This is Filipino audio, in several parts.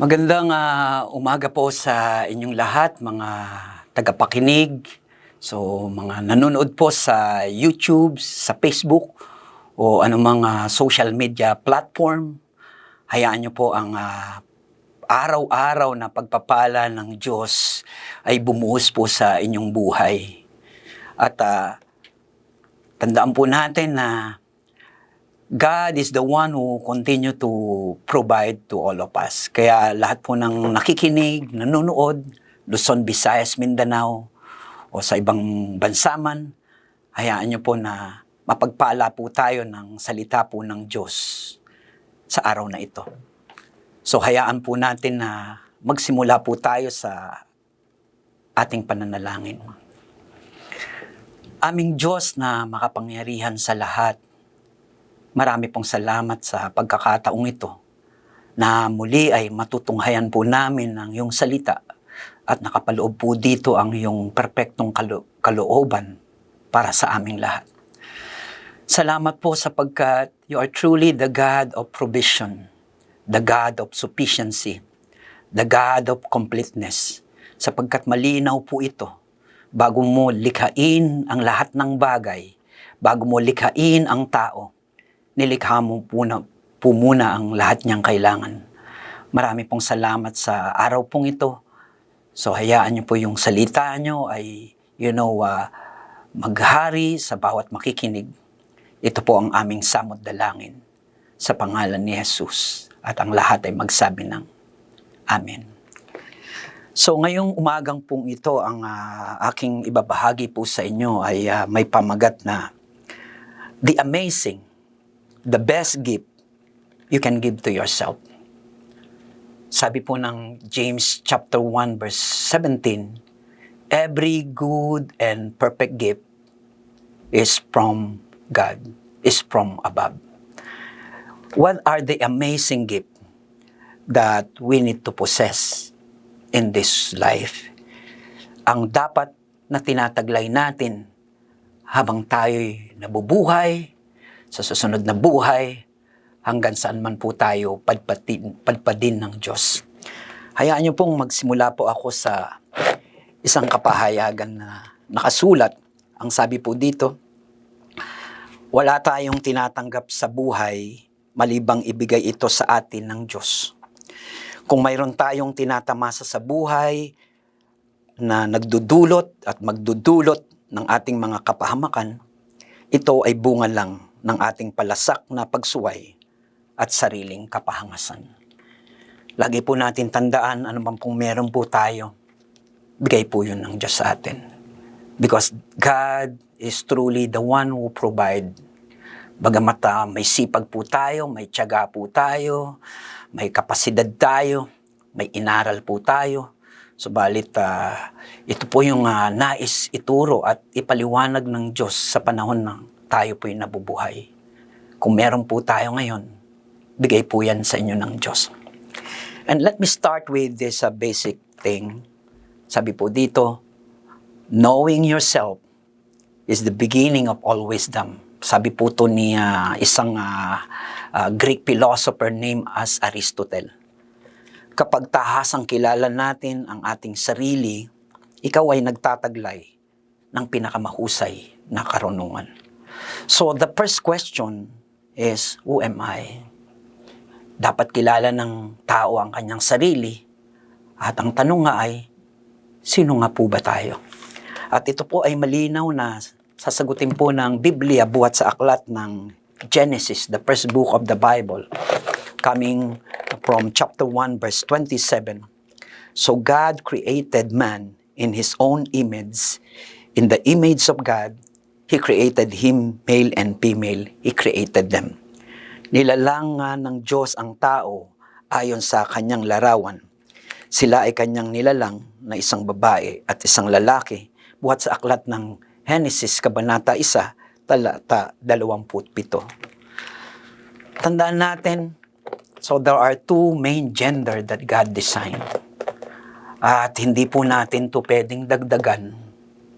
Magandang ah, umaga po sa inyong lahat, mga tagapakinig. So, mga nanonood po sa YouTube, sa Facebook, o anumang ah, social media platform. Hayaan niyo po ang ah, araw-araw na pagpapala ng Diyos ay bumuhos po sa inyong buhay. At ah, tandaan po natin na God is the one who continue to provide to all of us. Kaya lahat po ng nakikinig, nanonood, Luzon, Visayas, Mindanao, o sa ibang bansa man, hayaan niyo po na mapagpala po tayo ng salita po ng Diyos sa araw na ito. So hayaan po natin na magsimula po tayo sa ating pananalangin. Aming Diyos na makapangyarihan sa lahat, Marami pong salamat sa pagkakataong ito na muli ay matutunghayan po namin ang iyong salita at nakapaloob po dito ang iyong perpektong kalo- kalooban para sa aming lahat. Salamat po sapagkat you are truly the God of provision, the God of sufficiency, the God of completeness, sapagkat malinaw po ito bago mo likhain ang lahat ng bagay, bago mo likhain ang tao, nilikha mo po, na, po ang lahat niyang kailangan. Marami pong salamat sa araw pong ito. So hayaan niyo po yung salita niyo ay, you know, ah, maghari sa bawat makikinig. Ito po ang aming samot dalangin sa pangalan ni Jesus. At ang lahat ay magsabi ng Amen. So ngayong umagang pong ito, ang ah, aking ibabahagi po sa inyo ay ah, may pamagat na The Amazing the best gift you can give to yourself. Sabi po ng James chapter 1 verse 17, every good and perfect gift is from God, is from above. What are the amazing gifts that we need to possess in this life? Ang dapat na tinataglay natin habang tayo'y nabubuhay, sa susunod na buhay hanggang saan man po tayo padpadin, padpadin ng Diyos. Hayaan niyo pong magsimula po ako sa isang kapahayagan na nakasulat. Ang sabi po dito, wala tayong tinatanggap sa buhay malibang ibigay ito sa atin ng Diyos. Kung mayroon tayong tinatamasa sa buhay na nagdudulot at magdudulot ng ating mga kapahamakan, ito ay bunga lang ng ating palasak na pagsuway at sariling kapahangasan. Lagi po natin tandaan ano man pong meron po tayo, bigay po yun ng Diyos sa atin. Because God is truly the one who provide. Bagamat ah, may sipag po tayo, may tiyaga po tayo, may kapasidad tayo, may inaral po tayo, Subalit, ah, ito po yung ah, nais ituro at ipaliwanag ng Diyos sa panahon ng tayo po'y nabubuhay. Kung meron po tayo ngayon, bigay po yan sa inyo ng Diyos. And let me start with this uh, basic thing. Sabi po dito, knowing yourself is the beginning of all wisdom. Sabi po to ni uh, isang uh, uh, Greek philosopher named as Aristotle. Kapag tahasang kilala natin ang ating sarili, ikaw ay nagtataglay ng pinakamahusay na karunungan. So the first question is, who am I? Dapat kilala ng tao ang kanyang sarili at ang tanong nga ay, sino nga po ba tayo? At ito po ay malinaw na sasagutin po ng Biblia buhat sa aklat ng Genesis, the first book of the Bible, coming from chapter 1 verse 27. So God created man in his own image. In the image of God, He created him, male and female. He created them. Nilalang nga ng Diyos ang tao ayon sa kanyang larawan. Sila ay kanyang nilalang na isang babae at isang lalaki buhat sa aklat ng Genesis Kabanata 1, talata 27. Tandaan natin, so there are two main gender that God designed. At hindi po natin to pwedeng dagdagan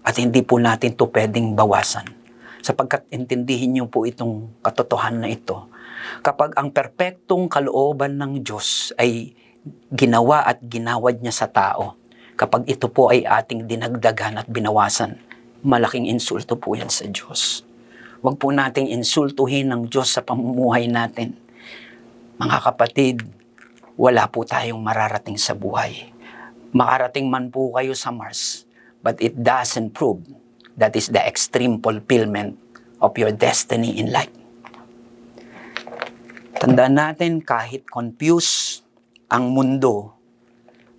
at hindi po natin to pwedeng bawasan. Sapagkat intindihin niyo po itong katotohanan na ito. Kapag ang perpektong kalooban ng Diyos ay ginawa at ginawad niya sa tao. Kapag ito po ay ating dinagdagan at binawasan, malaking insulto po yan sa Diyos. Huwag po nating insultuhin ng Diyos sa pamumuhay natin. Mga kapatid, wala po tayong mararating sa buhay. Makarating man po kayo sa Mars, but it doesn't prove that is the extreme fulfillment of your destiny in life. Tandaan natin, kahit confused ang mundo,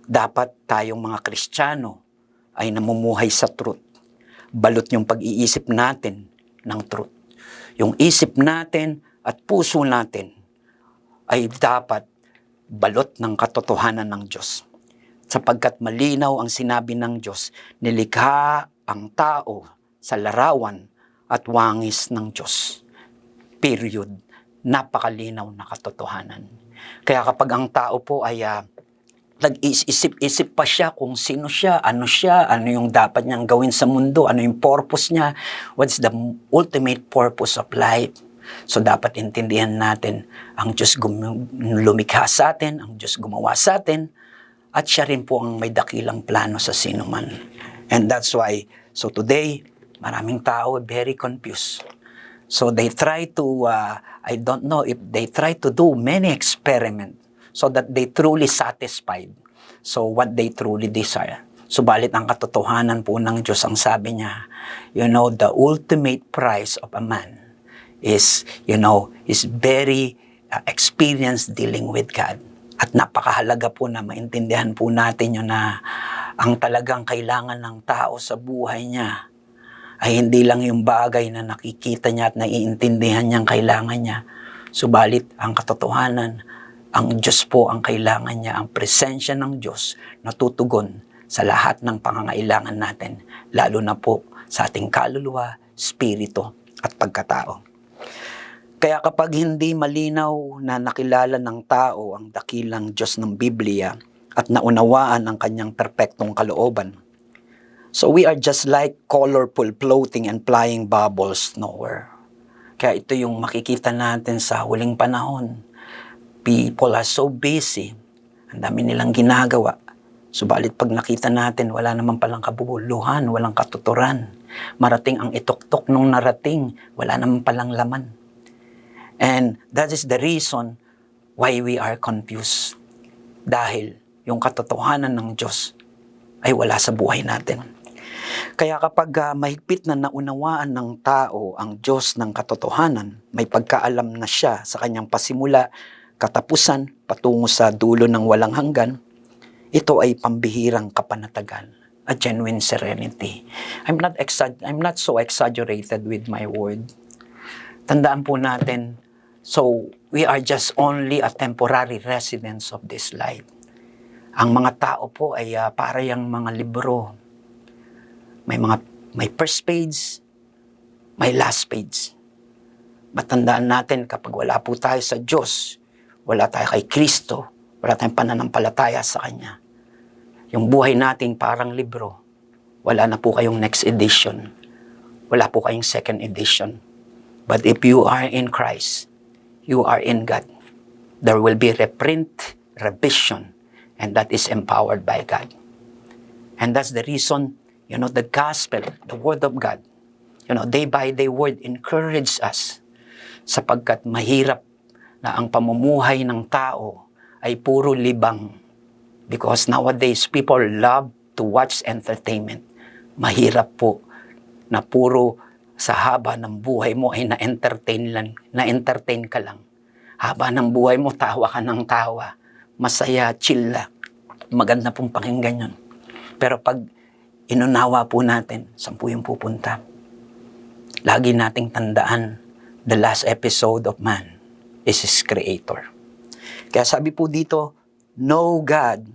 dapat tayong mga Kristiyano ay namumuhay sa truth. Balot yung pag-iisip natin ng truth. Yung isip natin at puso natin ay dapat balot ng katotohanan ng Diyos. Sapagkat malinaw ang sinabi ng Diyos, nilikha ang tao sa larawan at wangis ng Diyos. Period. Napakalinaw na katotohanan. Kaya kapag ang tao po ay ah, nag-isip-isip pa siya kung sino siya, ano siya, ano yung dapat niyang gawin sa mundo, ano yung purpose niya, what's the ultimate purpose of life. So dapat intindihan natin ang Diyos lumikha sa atin, ang Diyos gumawa sa atin, at siya rin po ang may dakilang plano sa sino man. And that's why, so today, maraming tao very confused. So they try to, uh, I don't know if they try to do many experiment so that they truly satisfied. So what they truly desire. Subalit ang katotohanan po ng Diyos ang sabi niya, you know, the ultimate price of a man is, you know, is very uh, experienced dealing with God. At napakahalaga po na maintindihan po natin yun na ang talagang kailangan ng tao sa buhay niya ay hindi lang yung bagay na nakikita niya at naiintindihan niyang kailangan niya. Subalit, ang katotohanan, ang Diyos po ang kailangan niya, ang presensya ng Diyos na tutugon sa lahat ng pangangailangan natin, lalo na po sa ating kaluluwa, spirito at pagkatao. Kaya kapag hindi malinaw na nakilala ng tao ang dakilang Diyos ng Biblia at naunawaan ang kanyang perpektong kalooban, So we are just like colorful floating and flying bubbles nowhere. Kaya ito yung makikita natin sa huling panahon. People are so busy. Ang dami nilang ginagawa. Subalit pag nakita natin, wala naman palang kabubuluhan, walang katuturan. Marating ang ituktok nung narating, wala naman palang laman. And that is the reason why we are confused. Dahil yung katotohanan ng Diyos ay wala sa buhay natin. Kaya kapag ah, mahigpit na naunawaan ng tao ang Diyos ng katotohanan, may pagkaalam na siya sa kanyang pasimula, katapusan, patungo sa dulo ng walang hanggan, ito ay pambihirang kapanatagan, a genuine serenity. I'm not I'm not so exaggerated with my word. Tandaan po natin, so we are just only a temporary residents of this life. Ang mga tao po ay ah, para yung mga libro, may mga may first page, may last page. Matandaan natin kapag wala po tayo sa Diyos, wala tayo kay Kristo, wala tayong pananampalataya sa Kanya. Yung buhay natin parang libro, wala na po kayong next edition. Wala po kayong second edition. But if you are in Christ, you are in God. There will be reprint, revision, and that is empowered by God. And that's the reason you know, the gospel, the word of God, you know, day by day word encourage us sapagkat mahirap na ang pamumuhay ng tao ay puro libang. Because nowadays, people love to watch entertainment. Mahirap po na puro sa haba ng buhay mo ay na-entertain lang, na-entertain ka lang. Haba ng buhay mo, tawa ka ng tawa. Masaya, chill lang. Maganda pong pakinggan yun. Pero pag inunawa po natin, saan po yung pupunta? Lagi nating tandaan, the last episode of man is his creator. Kaya sabi po dito, no God,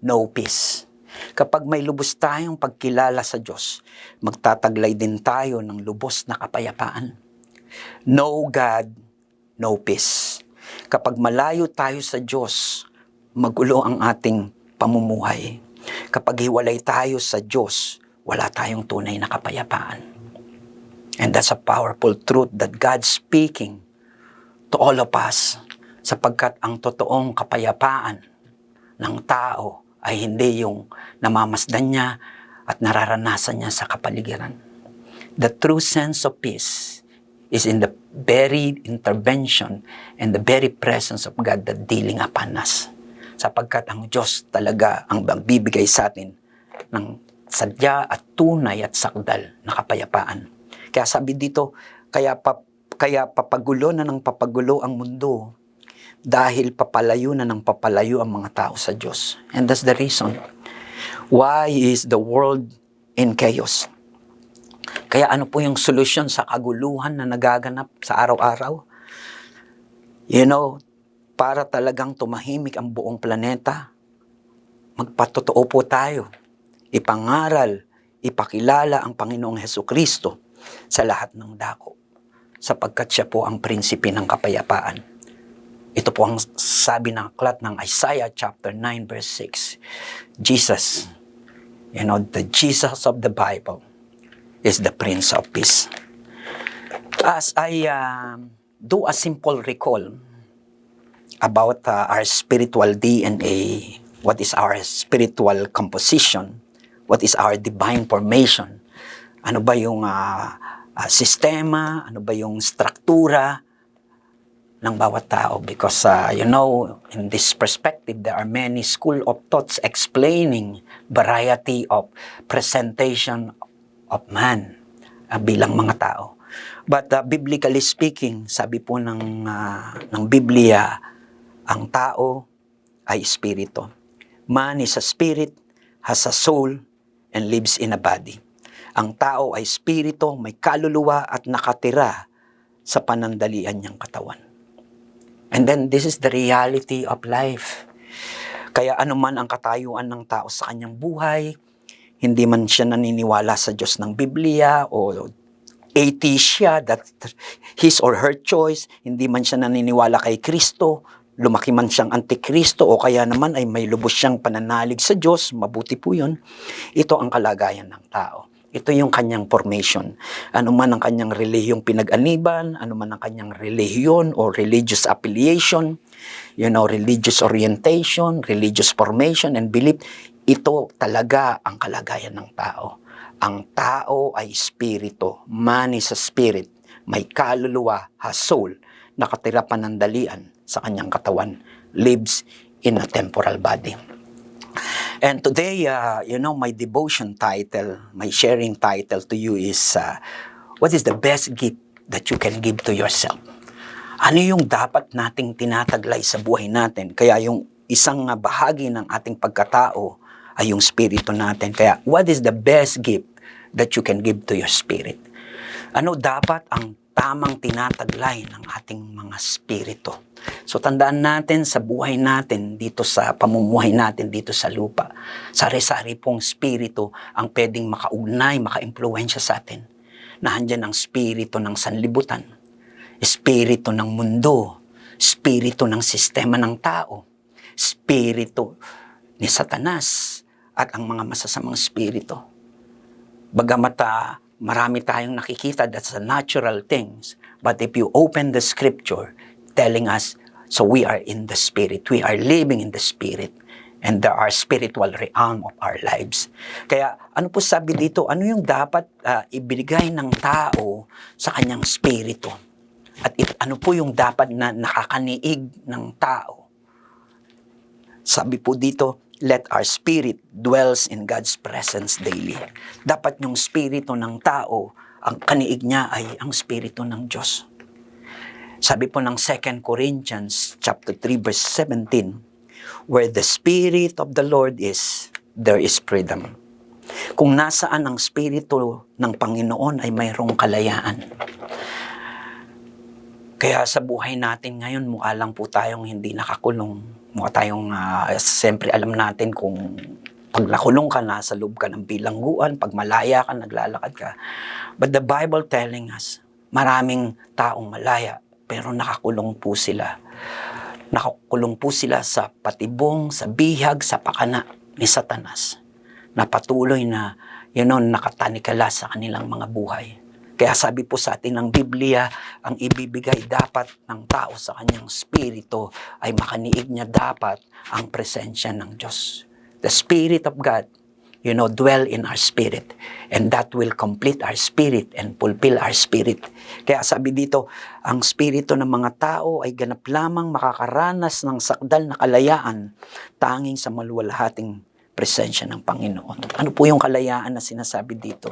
no peace. Kapag may lubos tayong pagkilala sa Diyos, magtataglay din tayo ng lubos na kapayapaan. No God, no peace. Kapag malayo tayo sa Diyos, magulo ang ating pamumuhay. Kapag hiwalay tayo sa Diyos, wala tayong tunay na kapayapaan. And that's a powerful truth that God's speaking to all of us sapagkat ang totoong kapayapaan ng tao ay hindi yung namamasdan niya at nararanasan niya sa kapaligiran. The true sense of peace is in the very intervention and the very presence of God that dealing upon us. Sapagkat ang Diyos talaga ang magbibigay sa atin ng sadya at tunay at sakdal na kapayapaan. Kaya sabi dito, kaya pa, kaya papagulo na ng papagulo ang mundo dahil papalayo na ng papalayo ang mga tao sa Diyos. And that's the reason why is the world in chaos. Kaya ano po yung solusyon sa kaguluhan na nagaganap sa araw-araw? You know, para talagang tumahimik ang buong planeta, magpatotoo po tayo. Ipangaral, ipakilala ang Panginoong Heso Kristo sa lahat ng dako sapagkat siya po ang prinsipe ng kapayapaan. Ito po ang sabi ng aklat ng Isaiah chapter 9 verse 6. Jesus, you know, the Jesus of the Bible is the Prince of Peace. As I um, do a simple recall about uh, our spiritual DNA, what is our spiritual composition, what is our divine formation, ano ba yung uh, uh, sistema, ano ba yung struktura ng bawat tao because uh, you know in this perspective there are many school of thoughts explaining variety of presentation of man uh, bilang mga tao. But uh, biblically speaking sabi po ng uh, ng Biblia ang tao ay espiritu. Man is a spirit has a soul and lives in a body. Ang tao ay espiritu may kaluluwa at nakatira sa panandalian niyang katawan And then this is the reality of life. Kaya anuman ang katayuan ng tao sa kanyang buhay, hindi man siya naniniwala sa Diyos ng Biblia o atheist siya, that his or her choice, hindi man siya naniniwala kay Kristo, lumaki man siyang antikristo o kaya naman ay may lubos siyang pananalig sa Diyos, mabuti po yun. Ito ang kalagayan ng tao. Ito yung kanyang formation. Ano man ang kanyang relihiyong pinag-aniban, ano man ang kanyang relihiyon or religious affiliation, you know, religious orientation, religious formation and belief, ito talaga ang kalagayan ng tao. Ang tao ay spirito, man is a spirit, may kaluluwa, has soul, nakatira panandalian sa kanyang katawan, lives in a temporal body. And today, uh, you know, my devotion title, my sharing title to you is, uh, what is the best gift that you can give to yourself? Ano yung dapat nating tinataglay sa buhay natin? Kaya yung isang uh, bahagi ng ating pagkatao ay yung spirito natin. Kaya what is the best gift that you can give to your spirit? Ano dapat ang tamang tinataglay ng ating mga spirito? So tandaan natin sa buhay natin dito sa pamumuhay natin dito sa lupa. Sari-sari pong spirito ang pwedeng makaugnay, makaimpluwensya sa atin. Nahandyan ang spirito ng sanlibutan, spirito ng mundo, spirito ng sistema ng tao, spirito ni Satanas at ang mga masasamang spirito. Bagamat ah, marami tayong nakikita that's the natural things, but if you open the scripture, telling us, so we are in the Spirit. We are living in the Spirit. And there are spiritual realm of our lives. Kaya ano po sabi dito, ano yung dapat uh, ibigay ng tao sa kanyang spirito? At it, ano po yung dapat na nakakaniig ng tao? Sabi po dito, let our spirit dwells in God's presence daily. Dapat yung spirito ng tao, ang kaniig niya ay ang spirito ng Diyos. Sabi po ng 2 Corinthians chapter 3 verse 17, where the spirit of the Lord is, there is freedom. Kung nasaan ang spirito ng Panginoon ay mayroong kalayaan. Kaya sa buhay natin ngayon, mukha lang po tayong hindi nakakulong. Mukha tayong, uh, siyempre alam natin kung pag nakulong ka, nasa loob ka ng bilangguan, pag malaya ka, naglalakad ka. But the Bible telling us, maraming taong malaya, pero nakakulong po sila. Nakakulong po sila sa patibong, sa bihag, sa pakana ni Satanas na patuloy na, you know, nakatanikala sa kanilang mga buhay. Kaya sabi po sa atin ng Biblia, ang ibibigay dapat ng tao sa kanyang spirito ay makaniig niya dapat ang presensya ng Diyos. The Spirit of God, you know, dwell in our spirit. And that will complete our spirit and fulfill our spirit. Kaya sabi dito, ang spirito ng mga tao ay ganap lamang makakaranas ng sakdal na kalayaan tanging sa maluwalhating presensya ng Panginoon. Ano po yung kalayaan na sinasabi dito?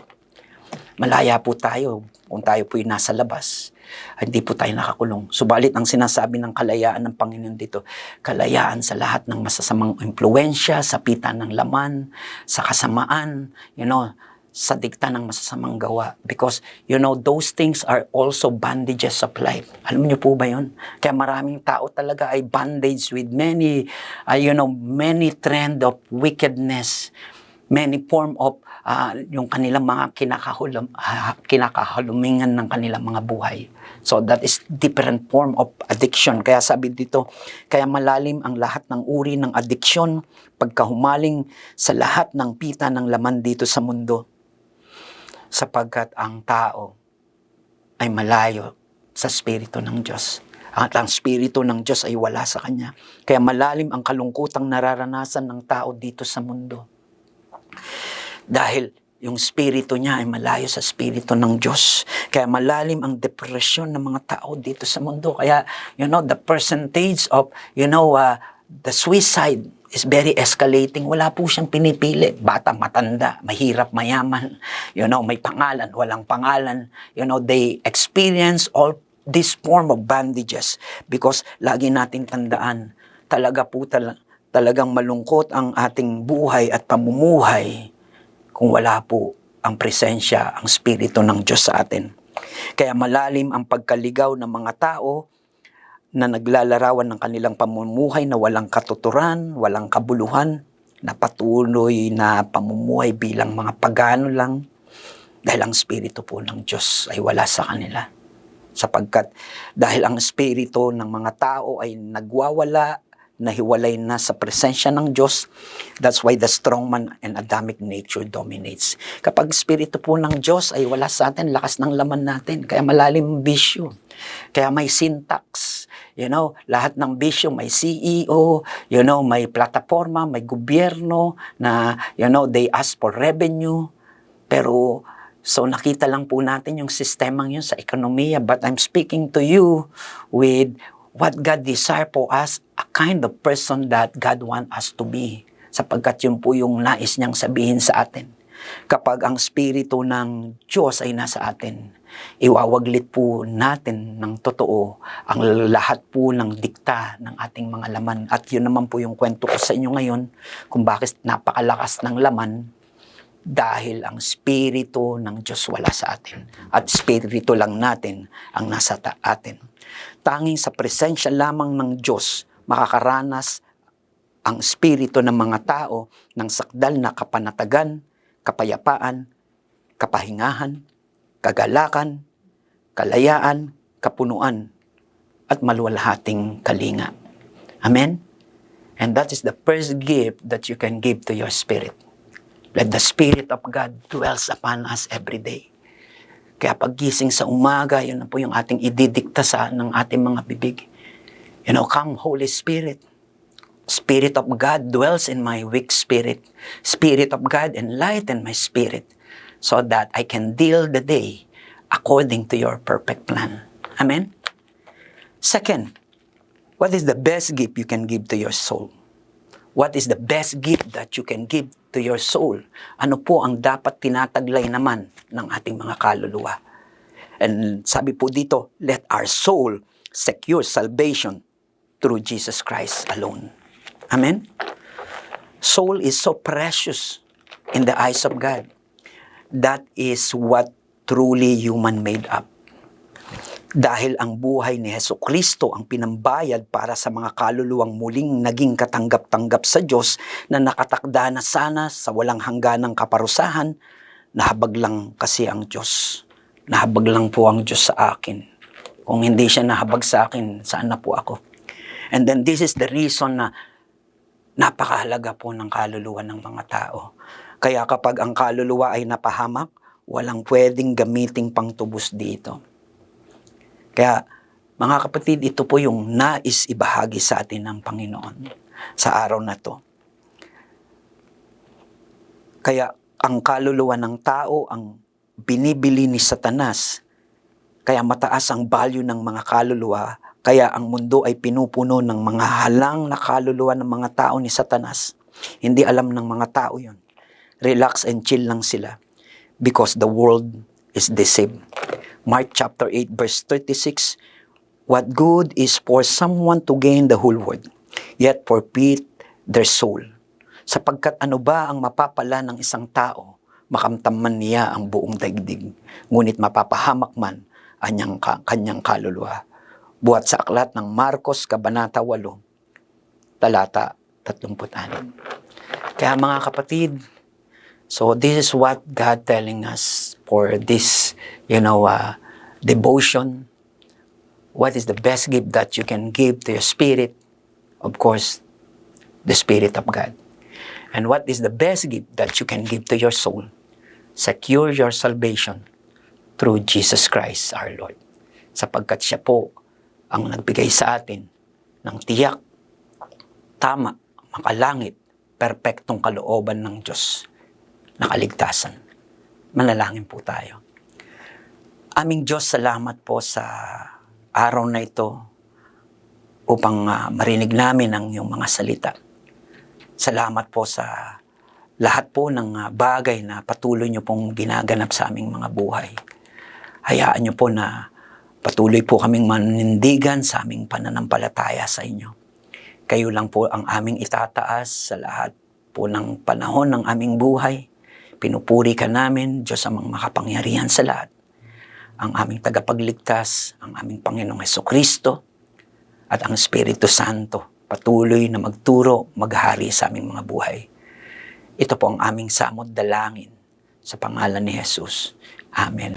Malaya po tayo kung tayo po yung nasa labas. Hindi po tayo nakakulong. Subalit ang sinasabi ng kalayaan ng Panginoon dito, kalayaan sa lahat ng masasamang impluensya, sa pita ng laman, sa kasamaan, you know, sa dikta ng masasamang gawa. Because, you know, those things are also bandages of life. Alam niyo po ba yun? Kaya maraming tao talaga ay bandage with many, uh, you know, many trend of wickedness, many form of ah, yung kanilang mga kinakahulum, ah, kinakahalumingan ng kanilang mga buhay. So that is different form of addiction. Kaya sabi dito, kaya malalim ang lahat ng uri ng addiction pagkahumaling sa lahat ng pita ng laman dito sa mundo. Sapagkat ang tao ay malayo sa Espiritu ng Diyos. At ang Espiritu ng Diyos ay wala sa Kanya. Kaya malalim ang kalungkutang nararanasan ng tao dito sa mundo. Dahil yung spirito niya ay malayo sa spirito ng Diyos. Kaya malalim ang depresyon ng mga tao dito sa mundo. Kaya, you know, the percentage of, you know, uh, the suicide is very escalating. Wala po siyang pinipili. Bata, matanda, mahirap, mayaman. You know, may pangalan, walang pangalan. You know, they experience all this form of bandages because lagi natin tandaan, talaga po tal- talagang malungkot ang ating buhay at pamumuhay kung wala po ang presensya, ang spirito ng Diyos sa atin. Kaya malalim ang pagkaligaw ng mga tao na naglalarawan ng kanilang pamumuhay na walang katuturan, walang kabuluhan, na patuloy na pamumuhay bilang mga pagano lang dahil ang spirito po ng Diyos ay wala sa kanila. Sapagkat dahil ang spirito ng mga tao ay nagwawala, nahiwalay na sa presensya ng Diyos, that's why the strong man and Adamic nature dominates. Kapag spirito po ng Diyos ay wala sa atin, lakas ng laman natin, kaya malalim bisyo. Kaya may syntax, you know, lahat ng bisyo may CEO, you know, may plataforma, may gobyerno na, you know, they ask for revenue. Pero, so nakita lang po natin yung sistemang yun sa ekonomiya, but I'm speaking to you with what God desire for us, a kind of person that God want us to be. Sapagkat yun po yung nais niyang sabihin sa atin. Kapag ang spirito ng Diyos ay nasa atin, iwawaglit po natin ng totoo ang lahat po ng dikta ng ating mga laman. At yun naman po yung kwento ko sa inyo ngayon kung bakit napakalakas ng laman dahil ang spirito ng Diyos wala sa atin. At spirito lang natin ang nasa ta- atin. Tanging sa presensya lamang ng Diyos makakaranas ang spirito ng mga tao ng sakdal na kapanatagan, kapayapaan, kapahingahan, kagalakan, kalayaan, kapunuan, at maluwalhating kalinga. Amen? And that is the first gift that you can give to your spirit. Let the Spirit of God dwells upon us every day. Kaya paggising sa umaga, yun na po yung ating ididikta sa ng ating mga bibig. You know, come Holy Spirit. Spirit of God dwells in my weak spirit. Spirit of God enlighten my spirit so that I can deal the day according to your perfect plan. Amen? Second, what is the best gift you can give to your soul? What is the best gift that you can give to your soul? Ano po ang dapat tinataglay naman ng ating mga kaluluwa? And sabi po dito, let our soul secure salvation through Jesus Christ alone. Amen? Soul is so precious in the eyes of God. That is what truly human made up. Dahil ang buhay ni Heso Kristo ang pinambayad para sa mga kaluluwang muling naging katanggap-tanggap sa Diyos na nakatakda na sana sa walang hangganang kaparusahan, nahabag lang kasi ang Diyos. Nahabag lang po ang Diyos sa akin. Kung hindi siya nahabag sa akin, saan na po ako? And then this is the reason na napakahalaga po ng kaluluwa ng mga tao. Kaya kapag ang kaluluwa ay napahamak, walang pwedeng gamiting pangtubos dito. Kaya, mga kapatid, ito po yung nais ibahagi sa atin ng Panginoon sa araw na to. Kaya, ang kaluluwa ng tao ang binibili ni Satanas. Kaya mataas ang value ng mga kaluluwa. Kaya ang mundo ay pinupuno ng mga halang na kaluluwa ng mga tao ni Satanas. Hindi alam ng mga tao yon. Relax and chill lang sila because the world is deceived. Mark chapter 8 verse 36, What good is for someone to gain the whole world, yet forfeit their soul? Sapagkat ano ba ang mapapala ng isang tao, makamtam man niya ang buong daigdig, ngunit mapapahamak man anyang ka, kanyang kaluluwa. Buhat sa aklat ng Marcos, Kabanata 8, talata 36. Kaya mga kapatid, So this is what God telling us for this, you know, uh, devotion. What is the best gift that you can give to your spirit? Of course, the Spirit of God. And what is the best gift that you can give to your soul? Secure your salvation through Jesus Christ our Lord. Sapagkat siya po ang nagbigay sa atin ng tiyak, tama, makalangit, perpektong kalooban ng Diyos na kaligtasan. Manalangin po tayo. Aming Diyos, salamat po sa araw na ito upang ah, marinig namin ang iyong mga salita. Salamat po sa lahat po ng ah, bagay na patuloy niyo pong ginaganap sa aming mga buhay. Hayaan niyo po na patuloy po kaming manindigan sa aming pananampalataya sa inyo. Kayo lang po ang aming itataas sa lahat po ng panahon ng aming buhay. Pinupuri ka namin, Diyos amang makapangyarihan sa lahat. Ang aming tagapagligtas, ang aming Panginoong Heso Kristo, at ang Espiritu Santo patuloy na magturo, maghari sa aming mga buhay. Ito po ang aming samod dalangin sa pangalan ni Jesus. Amen.